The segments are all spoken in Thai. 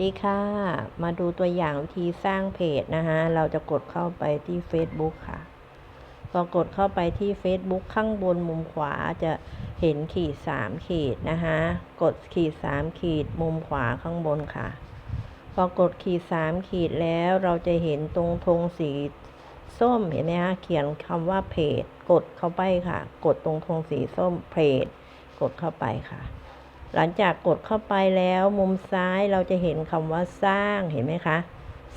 ดีค่ะ มาดูตัวอย่างวิธีสร้างเพจนะคะเราจะกดเข้าไปที่ Facebook ค่ะ พอกดเข้าไปที่ Facebook ข้างบนมุมขวาจะเห็นขีด 3 ขีดนะคะกดขีด 3 ขีดมุมขวาข้างบนค่ะ พอกดขีด 3 ขีดแล้วเราจะเห็นตรงธงสีส้มเห็นไหมคะเขียนคำว่าเพจ กดเข้าไปค่ะ กดตรงธงสีส้มเพจ กดเข้าไปค่ะ หลังจากกดเข้าไปแล้วมุมซ้ายเราจะเห็นคำว่าสร้างเห็นไหมคะ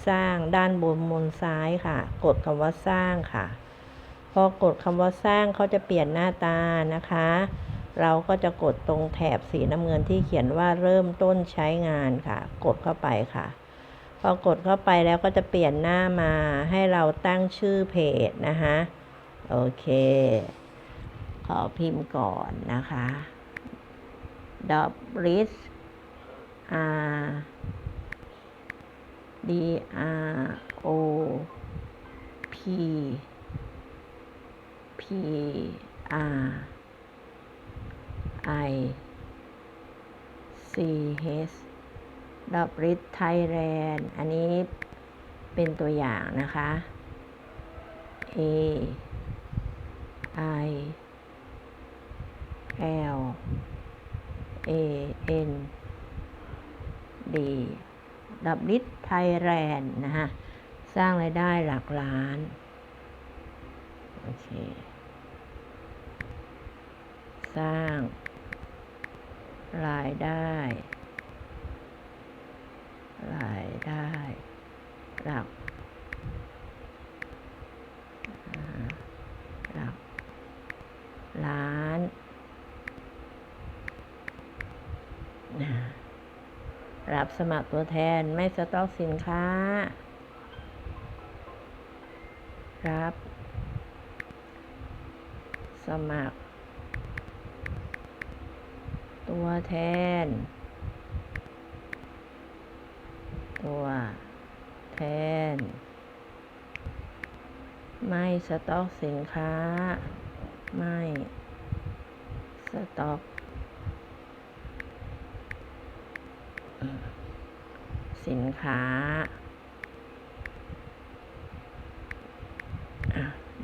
สร้างด้านบนมุมซ้ายค่ะ กดคำว่าสร้างค่ะ พอกดคำว่าสร้างเขาจะเปลี่ยนหน้าตานะคะ เราก็จะกดตรงแถบสีน้ำเงินที่เขียนว่าเริ่มต้นใช้งานค่ะ กดเข้าไปค่ะ พอกดเข้าไปแล้วก็จะเปลี่ยนหน้ามาให้เราตั้งชื่อเพจนะคะ โอเค ขอพิมพ์ก่อนนะคะ ดอบริส R D R O P P R I C H ดอบริสไทยแลนด์อันนี้เป็นตัวอย่างนะคะ A I L A N D ดับลิทไทยแลนด์นะฮะ สร้างรายได้หลักล้าน โอเค สร้าง รายได้ รายได้ หลักอ่าหลัก ล้านนะรั บสมัครตัวแทนไม่สต็อกสินค้า รับ สมัคร ตัวแทน ตัวแทน ไม่สต็อกสินค้า ไม่สต็อก สินค้า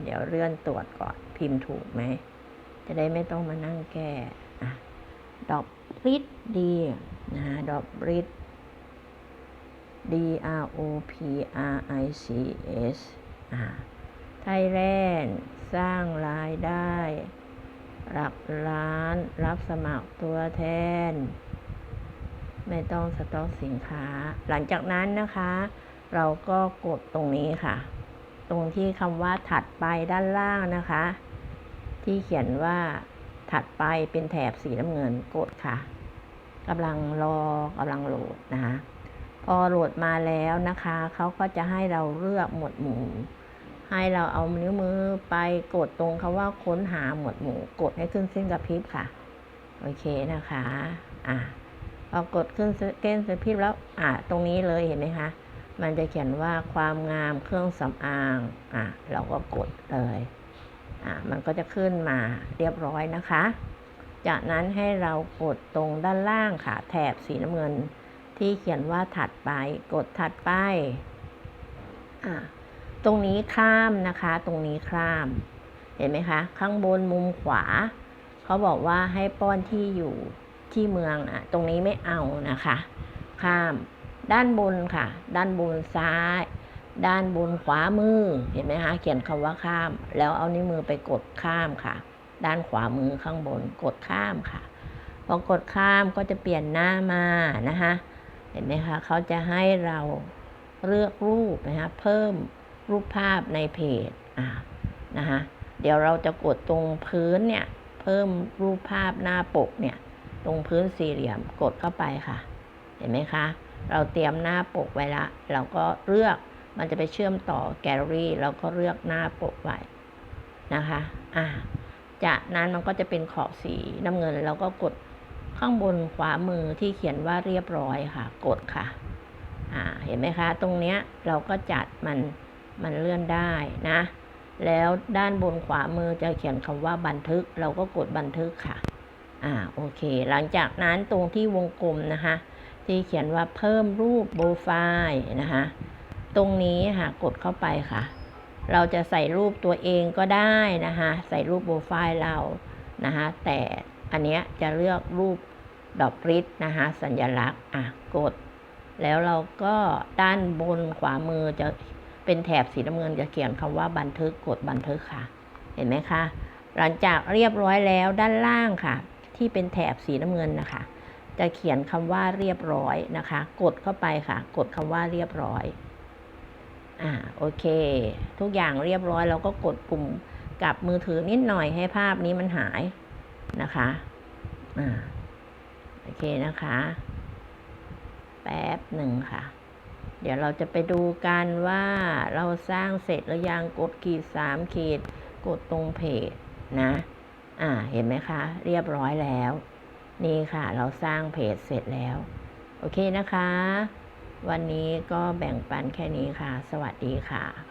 เดี๋ยวเลื่อนตรวจก่อนพิมพ์ถูกไหม จะได้ไม่ต้องมานั่งแก้อะดอกริดดีนะฮะดอกริด D R O P R I C S ไทยแลนด์สร้างรายได้ หลักล้านรับสมัครตัวแทน ไม่ต้องสต็อกสินค้า หลังจากนั้นนะคะ เราก็กดตรงนี้ค่ะ ตรงที่คำว่าถัดไปด้านล่างนะคะ ที่เขียนว่าถัดไปเป็นแถบสีน้ำเงินกดค่ะกำลังรอกำลังโหลดนะคะพอโหลดมาแล้วนะคะเขาก็จะให้เราเลือกหมวดหมู่ ให้เราเอานิ้วมือไปกดตรงคำว่าค้นหาหมวดหมู่ กดให้ขึ้นเส้นกระพริบค่ะ โอเคนะคะ อะ พอกดขึ้นเก้นสพิบแล้วอะตรงนี้เลยเห็นไหมคะ มันจะเขียนว่าความงามเครื่องสำอางอะเราก็กดเลยอะมันก็จะขึ้นมาเรียบร้อยนะคะ จากนั้นให้เรากดตรงด้านล่างค่ะ แถบสีน้ำเงินที่เขียนว่าถัดไป กดถัดไปอะตรงนี้ข้ามนะคะ ตรงนี้ข้าม เห็นไหมคะ ข้างบนมุมขวา เขาบอกว่าให้ป้อนที่อยู่ ที่เมืองอะตรงนี้ไม่เอานะคะ ข้ามด้านบนค่ะ ด้านบนซ้าย ด้านบนขวามือเห็นไหมคะเขียนคำว่าข้าม แล้วเอานิ้วมือไปกดข้ามค่ะ ด้านขวามือข้างบนกดข้ามค่ะพอกดข้ามก็จะเปลี่ยนหน้ามานะคะเห็นไหมคะเขาจะให้เราเลือกรูปนะคะเพิ่มรูปภาพในเพจอ่านะคะเดี๋ยวเราจะกดตรงพื้นเนี่ย เพิ่มรูปภาพหน้าปกเนี่ย ตรงพื้นสี่เหลี่ยมกดเข้าไปค่ะ เห็นไหมคะ เราเตรียมหน้าปกไว้ละ เราก็เลือกมันจะไปเชื่อมต่อแกลเลอรี่เราก็เลือกหน้าปกไว้นะคะอ่าจากนั้นมันก็จะเป็นขอบสีน้ำเงินเราก็กดข้างบนขวามือที่เขียนว่าเรียบร้อยค่ะ กดค่ะอ่าเห็นไหมคะ ตรงเนี้ยเราก็จัดมันมันเลื่อนได้นะ แล้วด้านบนขวามือจะเขียนคำว่าบันทึก เราก็กดบันทึกค่ะ อ่าโอเค หลังจากนั้นตรงที่วงกลมนะคะ ที่เขียนว่าเพิ่มรูปโปรไฟล์นะคะ ตรงนี้ค่ะกดเข้าไปค่ะ เราจะใส่รูปตัวเองก็ได้นะคะ ใส่รูปโปรไฟล์เรานะคะแต่อันเนี้ยจะเลือกรูปดอกริดนะคะสัญลักษณ์อะกด แล้วเราก็ด้านบนขวามือจะเป็นแถบสีน้ำเงินจะเขียนคำว่าบันทึกกดบันทึกค่ะ เห็นไหมคะ หลังจากเรียบร้อยแล้วด้านล่างค่ะ ที่เป็นแถบสีน้ำเงินนะคะ จะเขียนคำว่าเรียบร้อยนะคะ กดเข้าไปค่ะ กดคำว่าเรียบร้อยอ่าโอเค ทุกอย่างเรียบร้อยเราก็กดปุ่มกลับมือถือนิดหน่อยให้ภาพนี้มันหายนะคะอ่าโอเคนะคะ แป๊บหนึ่งค่ะ เดี๋ยวเราจะไปดูกันว่าเราสร้างเสร็จหรือยังกดขีดสามขีด กดตรงเพจนะ อ่าเห็นไหมคะ เรียบร้อยแล้ว นี่ค่ะ เราสร้างเพจเสร็จแล้ว โอเคนะคะ วันนี้ก็แบ่งปันแค่นี้ค่ะ สวัสดีค่ะ